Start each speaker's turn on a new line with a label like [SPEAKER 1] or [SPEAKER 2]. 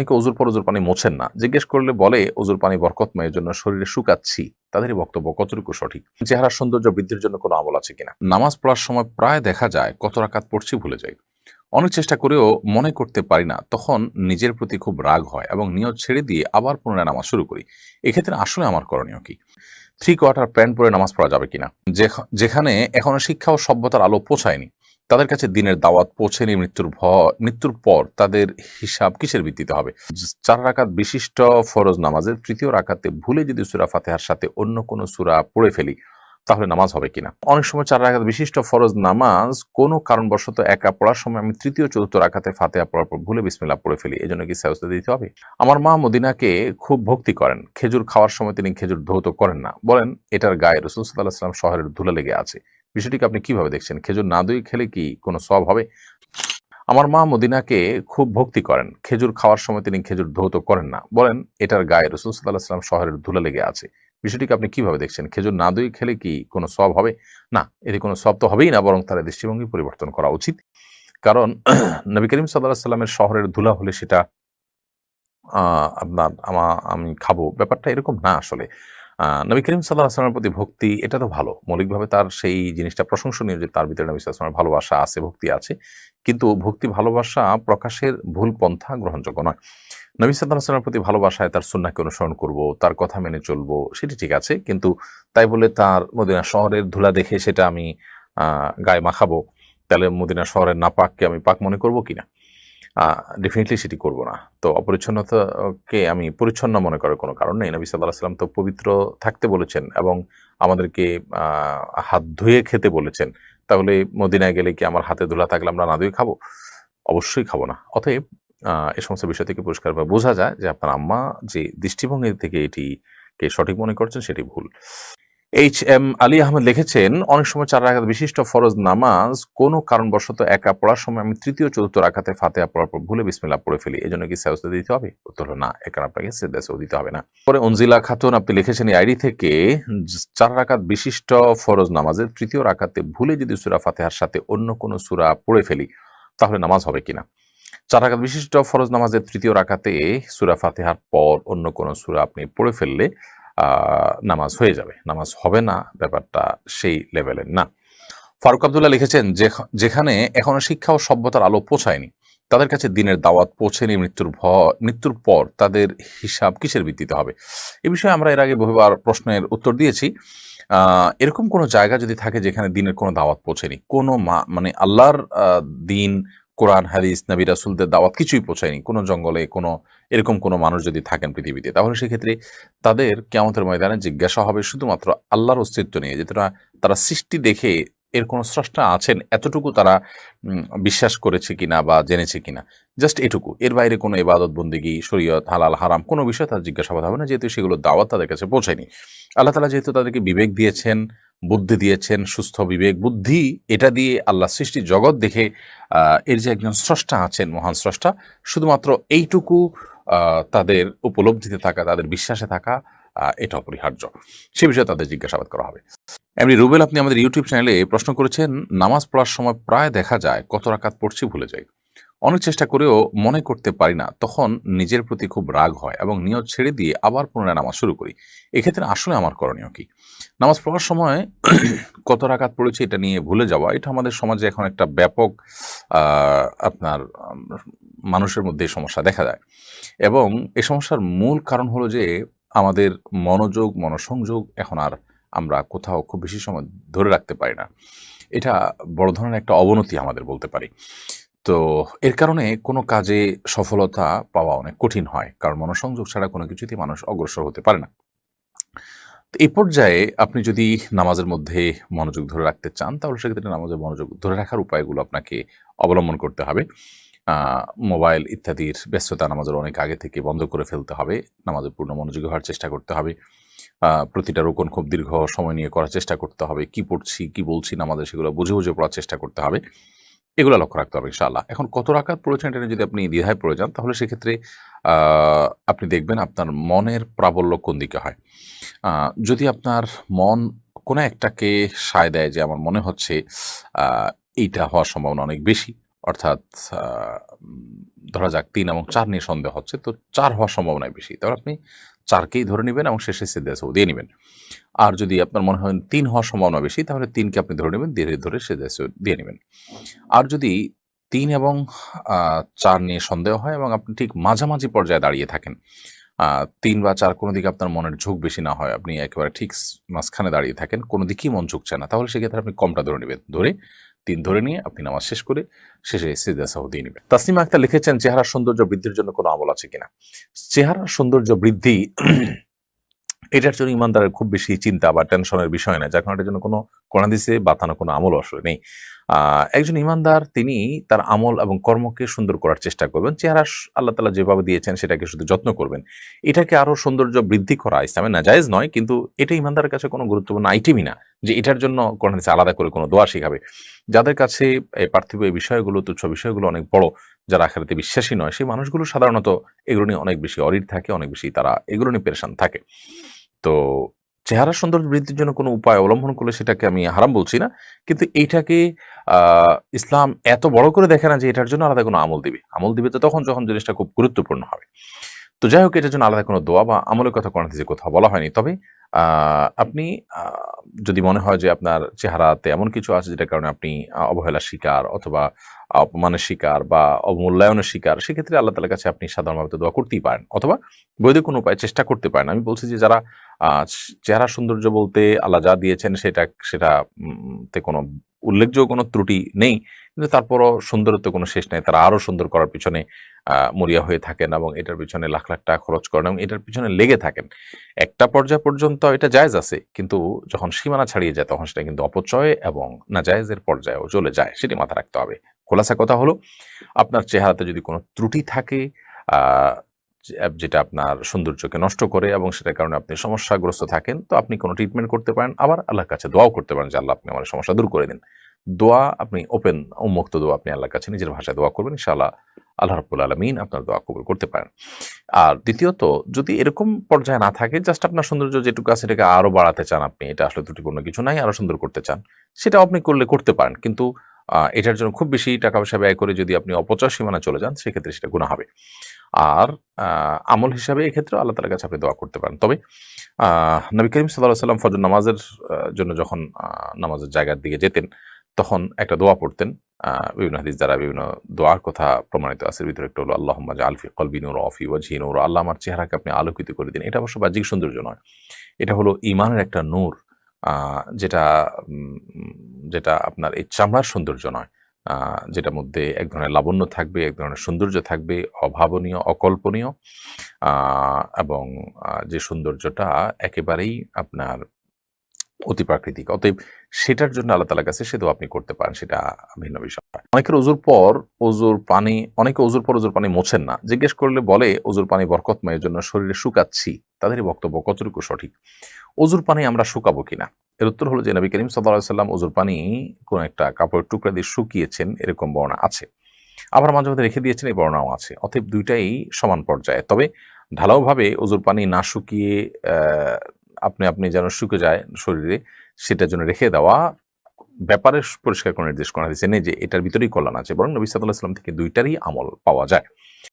[SPEAKER 1] অনেকে অজুর পর অজুর পানি মোছেন না। জিজ্ঞেস করলে বলে অজুর পানি বরকতময় এর জন্য শরীরে শুকাচ্ছি। তাদেরই বক্তব্য কতটুকু সঠিক? চেহারা সৌন্দর্য বৃদ্ধির জন্য কোনো আমল আছে কিনা? নামাজ পড়ার সময় প্রায় দেখা যায়, কত রাকাত পড়ছি ভুলে যাই। অনেক চেষ্টা করেও মনে করতে পারি না, তখন নিজের প্রতি খুব রাগ হয় এবং নিয়ত ছেড়ে দিয়ে আবার পুনরায় নামাজ শুরু করি। এক্ষেত্রে আসলে আমার করণীয় কি? থ্রি কোয়ার্টার প্যান্ট পরে নামাজ পড়া যাবে কিনা? যেখানে এখনও শিক্ষা ও সভ্যতার আলো পৌঁছায়নি। তাদের কাছে দিনের দাওয়াত পৌঁছেনি, মৃত্যুর ভয়, মৃত্যুর পর তাদের হিসাব কিসের ভিত্তিতে হবে? চার রাকাত বিশিষ্ট ফরজ নামাজের তৃতীয় রাকাতে ভুলে যদি সুরা ফাতেহার সাথে অন্য কোনো সুরা পড়ে ফেলি, তাহলে নামাজ হবে কিনা? অনেক সময় চার রাখাত বিশিষ্ট ফরজ নামাজ কোনো কারণবশত একা পড়ার সময় আমি তৃতীয়, চতুর্থ রাখাতে ফাতেহা পড়ার পর ভুলে বিসমিল্লাহ পড়ে ফেলি, এজন্য কি সাহস দিতে হবে? আমার মা মদিনাকে খুব ভক্তি করেন। খেজুর খাওয়ার সময় তিনি খেজুর ধৌত করেন না। বলেন, এটার গায়ে রসুল সাল্লাহ সাল্লাম শহরের ধুলা লেগে আছে। বিষয়টিকে আপনি কীভাবে দেখছেন? খেজুর না দই খেলে কি কোনো সব হবে? আমার মা মদিনাকে খুব ভক্তি করেন। খেজুর খাওয়ার সময় তিনি খেজুর ধৌত করেন না। বলেন, এটার গায়ে রসুল সাল্লাহ সাল্লাম শহরের ধুলা লেগে আছে। বিষয়টিকে আপনি কীভাবে দেখছেন? খেজুর না দই খেলে কি কোনো সব হবে? না, এতে কোনো সব তো হবেই না, বরং তার দৃষ্টিভঙ্গি পরিবর্তন করা উচিত। কারণ নবী করিম সাল্লাহ সাল্লামের শহরের ধুলা হলে সেটা আপনার, আমা, আমি খাব। ব্যাপারটা এরকম না আসলে। নবী করিম সাল্লাহ আসলামের প্রতি ভক্তি, এটা তো ভালো। মৌলিকভাবে তার সেই জিনিসটা প্রশংসনীয় যে তার ভিতরে নবী সাল্লামের ভালোবাসা আছে, ভক্তি আছে। কিন্তু ভক্তি, ভালোবাসা প্রকাশের ভুল পন্থা গ্রহণযোগ্য নয়। নবী সাল্লাহ প্রতি ভালোবাসায় তার সুন্নাকে অনুসরণ করব, তার কথা মেনে চলবো, সেটি ঠিক আছে। কিন্তু তাই বলে তার মদিনা শহরের ধুলা দেখে সেটা আমি গায়ে মাখাবো, তাহলে মদিনা শহরের নাপাককে আমি পাক মনে করব কিনা? ডেফিনেটলি সেটি করব না। তো অপরিচ্ছন্নতাকে আমি পরিচ্ছন্ন মনে করার কোনো কারণ নেই। নবী সাল্লাহ সাল্লাম তো পবিত্র থাকতে বলেছেন এবং আমাদেরকে হাত ধুয়ে খেতে বলেছেন। তাহলে মদিনায় গেলে কি আমার হাতে ধুলা থাকলে আমরা না ধুয়ে খাব? অবশ্যই খাব না। অতএব এ সমস্ত বিষয় থেকে পরিষ্কারভাবে বোঝা যায় যে আপনার আম্মা যে দৃষ্টিভঙ্গি থেকে এটিকে সঠিক মনে করছেন সেটি ভুল। এইচ এম আলী আহমেদ লিখেছেন, অনেক সময় চার রাখাত বিশিষ্ট ফরজ নামাজ কোনো কারণবশত একা পড়ার সময় আমি তৃতীয়, চতুর্থ রাখাতে ফাতেহা পড়ার পর ভুলে বিসমিল্লাহ পড়ে ফেলি। এজন্য কি সাউসে দিতে হবে? উত্তর হলো না এখানে আপনাকে সেদাসেও দিতে হবে না। পরে অনজিলা খাতুন, আপনি লিখেছেন এই আইডি থেকে, চার রাকাত বিশিষ্ট ফরজ নামাজের তৃতীয় রাকাতে ভুলে যদি সুরা ফাতেহার সাথে অন্য কোনো সুরা পড়ে ফেলি, তাহলে নামাজ হবে কিনা? চার রাকাত বিশিষ্ট ফরজ নামাজের তৃতীয় রাকাতে সুরা ফাতেহার পর অন্য কোনো সুরা আপনি পড়ে ফেললে নামাজ হয়ে যাবে। নামাজ হবে না, ব্যাপারটা সেই লেভেলের না। ফারুক আবদুল্লাহ লিখেছেন যেখানে এখনও শিক্ষা ও সভ্যতার আলো পৌঁছায়নি, তাদের কাছে দিনের দাওয়াত পৌঁছেনি, মৃত্যুর ভয় মৃত্যুর পর তাদের হিসাব কিসের ভিত্তিতে হবে? এ বিষয়ে আমরা এর আগে বহুবার প্রশ্নের উত্তর দিয়েছি। এরকম কোনো জায়গা যদি থাকে যেখানে দিনের কোনো দাওয়াত পৌঁছেনি, কোনো মানে আল্লাহর দিন কোরআন, হাদিস, নবী, রাসুলদের দাওয়াত কিছুই পৌঁছায়নি। কোনো জঙ্গলে, কোনো এরকম কোনো মানুষ যদি থাকেন পৃথিবীতে, তাহলে সেক্ষেত্রে তাদের কেমতের ময়দানে জিজ্ঞাসা হবে শুধুমাত্র আল্লাহর অস্তিত্ব নিয়ে যে তারা তারা সৃষ্টি দেখে এর কোনো স্রষ্টা আছেন, এতটুকু তারা বিশ্বাস করেছে কিনা বা জেনেছে কিনা। জাস্ট এটুকু। এর বাইরে কোনো ইবাদত বন্দিগি, শরীয়ত, হালাল, হারাম কোনো বিষয় তার জিজ্ঞাসাবাদ হবে না, যেহেতু সেগুলো দাওয়াত তাদের কাছে পৌঁছায়নি। আল্লাহ তালা যেহেতু তাদেরকে বিবেক দিয়েছেন বুদ্ধি দিয়েছেন, সুস্থ বিবেক, বুদ্ধি, এটা দিয়ে আল্লাহ সৃষ্টি জগৎ দেখে এর যে একজন স্রষ্টা আছেন, মহান স্রষ্টা, শুধুমাত্র এইটুকু তাদের উপলব্ধিতে থাকা, তাদের বিশ্বাসে থাকা এটা অপরিহার্য। সে বিষয়ে তাদের জিজ্ঞাসাবাদ করা হবে। এমনি রুবেল, আপনি আমাদের ইউটিউব চ্যানেলে প্রশ্ন করেছেন, নামাজ পড়ার সময় প্রায় দেখা যায়, কত রাকাত পড়ছি ভুলে যাই। অনেক চেষ্টা করেও মনে করতে পারি না, তখন নিজের প্রতি খুব রাগ হয় এবং নিয়ত ছেড়ে দিয়ে আবার পুনরায় নামাজ শুরু করি। এক্ষেত্রে আসলে আমার করণীয় কি? নামাজ পড়ার সময় কত রাকাত পড়েছে এটা নিয়ে ভুলে যাওয়া, এটা আমাদের সমাজে এখন একটা ব্যাপক আপনার মানুষের মধ্যে এই সমস্যা দেখা যায় এবং এই সমস্যার মূল কারণ হলো যে আমাদের মনোযোগ, মনোসংযোগ এখন আর আমরা কোথাও খুব বেশি সময় ধরে রাখতে পারি না। এটা বড় ধরনের একটা অবনতি আমাদের বলতে পারি। তো এর কারণে কোনো কাজে সফলতা পাওয়া অনেক কঠিন হয়, কারণ মনোসংযোগ ছাড়া কোনো কিছুতেই মানুষ অগ্রসর হতে পারে না। এই পর্যায়ে আপনি যদি নামাজের মধ্যে মনোযোগ ধরে রাখতে চান, তাহলে সেক্ষেত্রে নামাজের মনোযোগ ধরে রাখার উপায়গুলো আপনাকে অবলম্বন করতে হবে। মোবাইল ইত্যাদির ব্যস্ততা নামাজের অনেক আগে থেকে বন্ধ করে ফেলতে হবে নামাজের পূর্ণ মনোযোগী হওয়ার চেষ্টা করতে হবে। প্রতিটা রোকন খুব দীর্ঘ সময় নিয়ে করার চেষ্টা করতে হবে, কি পড়ছি, কি বলছি নামাজে সেগুলো বুঝে বুঝে পড়ার চেষ্টা করতে হবে। এগুলো লক্ষ্য রাখতে হবে, ইনশাআল্লাহ। এখন কত রাকাত পড়েছেন এটা যদি আপনি দ্বিধায় পড়ে যান, তাহলে সেক্ষেত্রে আপনি দেখবেন আপনার মনের প্রাবল্য কোন দিকে হয়। যদি আপনার মন কোনো একটাকে সায় দেয় যে আমার মনে হচ্ছে এইটা হওয়ার সম্ভাবনা অনেক বেশি, অর্থাৎ ধরা যাক তিন এবং চার নিয়ে সন্দেহ হচ্ছে, তো চার হওয়ার সম্ভাবনাই বেশি। তাহলে আপনি চারকেই ধরে নেবেন এবং শেষে সেদা সৌ দিয়ে নেবেন। আর যদি আপনার মনে হয় তিন হওয়ার সম্ভাবনা বেশি, তাহলে তিনকে আপনি ধরে নেবেন, ধীরে ধরে সেদা সৌ দিয়ে নেবেন। আর যদি তিন এবং চার নিয়ে সন্দেহ হয় এবং আপনি ঠিক মাঝামাঝি পর্যায়ে দাঁড়িয়ে থাকেন তিন বা চার কোনো দিকে আপনার মনের ঝোঁক বেশি না হয়, আপনি একেবারে ঠিক মাঝখানে দাঁড়িয়ে থাকেন, কোনো দিকেই মন ঝুঁকছে না, তাহলে সেক্ষেত্রে আপনি কমটা ধরে নেবেন, ধরে তিন ধরে নিয়ে আপনি নামাজ শেষ করে শেষে সিজা সাহু দিয়ে নেবেন। তাসনিমা আক্তার লিখেছেন, চেহারার সৌন্দর্য বৃদ্ধির জন্য কোনো আমল আছে কিনা? চেহারার সৌন্দর্য বৃদ্ধি এটার জন্য ইমানদারের খুব বেশি চিন্তা বা টেনশনের বিষয় না। যার কারণে জন্য কোনো কোনাদিসে বাতানো কোনো আমল আসলে নেই। একজন ইমানদার, তিনি তার আমল এবং কর্মকে সুন্দর করার চেষ্টা করবেন। চেহারা আল্লাহ তালা যেভাবে দিয়েছেন, সেটাকে শুধু যত্ন করবেন। এটাকে আরও সৌন্দর্য বৃদ্ধি করা ইসলামে নাজায়েজ নয়, কিন্তু এটা ইমানদারের কাছে কোনো গুরুত্বপূর্ণ আইটেমই না, যে এটার জন্য কোনো কোরআন আলাদা করে কোনো দোয়া শিখাবে। যাদের কাছে পার্থিব এই বিষয়গুলো, তুচ্ছ বিষয়গুলো অনেক বড়, যারা আখেরাতে বিশ্বাসী নয়, সেই মানুষগুলো সাধারণত এগুলো নিয়ে অনেক বেশি অরিড থাকে, অনেক বেশি তারা এগুলো নিয়ে পেরেশান থাকে। তো চেহারা সৌন্দর্য বৃদ্ধির জন্য কোনো উপায় অবলম্বন করলে সেটাকে আমি হারাম বলছি না। কিন্তু এইটাকে ইসলাম এত বড় করে দেখে না যে এটার জন্য আলাদা কোনো আমল দিবে। আমল দিবে তো তখন, যখন জিনিসটা খুব গুরুত্বপূর্ণ হবে। তো যাই হোক এটার জন্য আলাদা কোনো দোয়া বা আমলের কথা কোনো যে কোথাও বলা হয়নি। তবে আপনি যদি মনে হয় যে আপনার চেহারাতে এমন কিছু আছে যেটার কারণে আপনি অবহেলার শিকার অথবা অপমানের শিকার বা অবমূল্যায়নের শিকার সেক্ষেত্রে আল্লাহ তালার কাছে আপনি সাধারণভাবে দোয়া করতেই পারেন। অথবা বৈধ কোনো উপায় চেষ্টা করতে পারেন। আমি বলছি যে যারা চেহারা সৌন্দর্য বলতে আল্লাহ যা দিয়েছেন সেটা সেটা উম, তে কোনো উল্লেখযোগ্য কোনো ত্রুটি নেই, কিন্তু তারপরও সুন্দরত্ব কোনো শেষ নেই। তারা আরও সুন্দর করার পিছনে মরিয়া হয়ে থাকেন এবং এটার পিছনে লাখ লাখ টাকা খরচ করেন এবং এটার পিছনে লেগে থাকেন। একটা পর্যায় পর্যন্ত এটা জায়জ আছে, কিন্তু যখন সীমানা ছাড়িয়ে যায় তখন সেটা কিন্তু অপচয় এবং না জায়েজের পর্যায়েও চলে যায়, সেটি মাথা রাখতে হবে। খোলাসা কথা হলো, আপনার চেহারাতে যদি কোনো ত্রুটি থাকে যেটা আপনার সৌন্দর্যকে নষ্ট করে এবং সেটার কারণে আপনি সমস্যাগ্রস্ত থাকেন, তো আপনি কোনো ট্রিটমেন্ট করতে পারেন। আবার আল্লাহর কাছে দোয়াও করতে পারেন যে, আল্লাহ, আপনি আমার সমস্যা দূর করে দিন। দোয়া আপনি ওপেন উন্মুক্ত দোয়া আপনি আল্লাহর কাছে নিজের ভাষায় দোয়া করবেন। ইনশাআল্লাহ আল্লাহ রাব্বুল আলমিন আপনার দোয়া কবুল করতে পারেন। আর দ্বিতীয়ত, যদি এরকম পর্যায়ে না থাকে জাস্ট আপনার সৌন্দর্য যেটুকু আছে সেটাকে আরও বাড়াতে চান আপনি, এটা আসলে ত্রুটিপূর্ণ কিছু নাই আরও সুন্দর করতে চান সেটা আপনি করলে, করতে পারেন। কিন্তু এটার জন্য খুব বেশি টাকা পয়সা ব্যয় করে যদি আপনি অপচয় সীমানা চলে যান, সেক্ষেত্রে সেটা গুণা হবে। আর আমল হিসাবে এক্ষেত্রে আল্লাহ তালার কাছে আপনি দোয়া করতে পারেন। তবে নবী করিম সাল্লাহ সাল্লাম ফজর নামাজের জন্য যখন নামাজের জায়গার দিকে যেতেন, তখন একটা দোয়া পড়তেন। বিভিন্ন হাদিস দ্বারা বিভিন্ন দোয়ার কথা প্রমাণিত আছে। ভিতরে একটা হলো আল্লাহ মাজা আলফি কলবি নূর অফি ওয়াজি নূর। আল্লাহ আমার চেহারাকে আপনি আলোকিত করে দিন। এটা অবশ্য বাহ্যিক সৌন্দর্য নয়। এটা হলো ইমানের একটা নূর। যেটা যেটা আপনার এই চামড়ার সৌন্দর্য নয়। যেটার মধ্যে এক ধরনের লাবণ্য থাকবে, এক ধরনের সৌন্দর্য থাকবে, অভাবনীয়, অকল্পনীয়। এবং যে সৌন্দর্যটা একেবারেই আপনার অতি প্রাকৃতিক। অতএব সেটার জন্য আল্লাহ তালার কাছে সেটাও আপনি করতে পারেন, সেটা ভিন্ন বিষয়। অনেকের অজুর পর অজুর পানি, অনেকে ওজুর পর অজুর পানি মোছেন না। জিজ্ঞেস করলে বলে, ওজুর পানি বরকতময় এর জন্য শরীরে শুকাচ্ছি। তাদেরই বক্তব্য কতটুকু সঠিক? অজুর পানি আমরা শুকাবো কিনা? এর উত্তর হলো যে, নবী করিম সাল্লাহ সাল্লাম অজুর পানি কোনো একটা কাপড়ের টুকরা দিয়ে শুকিয়েছেন, এরকম বর্ণা আছে। আবার মাঝে মধ্যে রেখে দিয়েছেন, এই বর্ণাও আছে। অতএব দুইটাই সমান পর্যায়ে। তবে ঢালাওভাবে অজুর পানি না শুকিয়ে আপনি আপনি যেন শুকে যায় শরীরে সেটার জন্য রেখে দেওয়া ব্যাপারে পরিষ্কার করে নির্দেশ করা হয়েছে যে এটার ভিতরেই কল্যাণ আছে, বরং নবী সাল্লাহ সাল্লাম থেকে দুইটারই আমল পাওয়া যায়।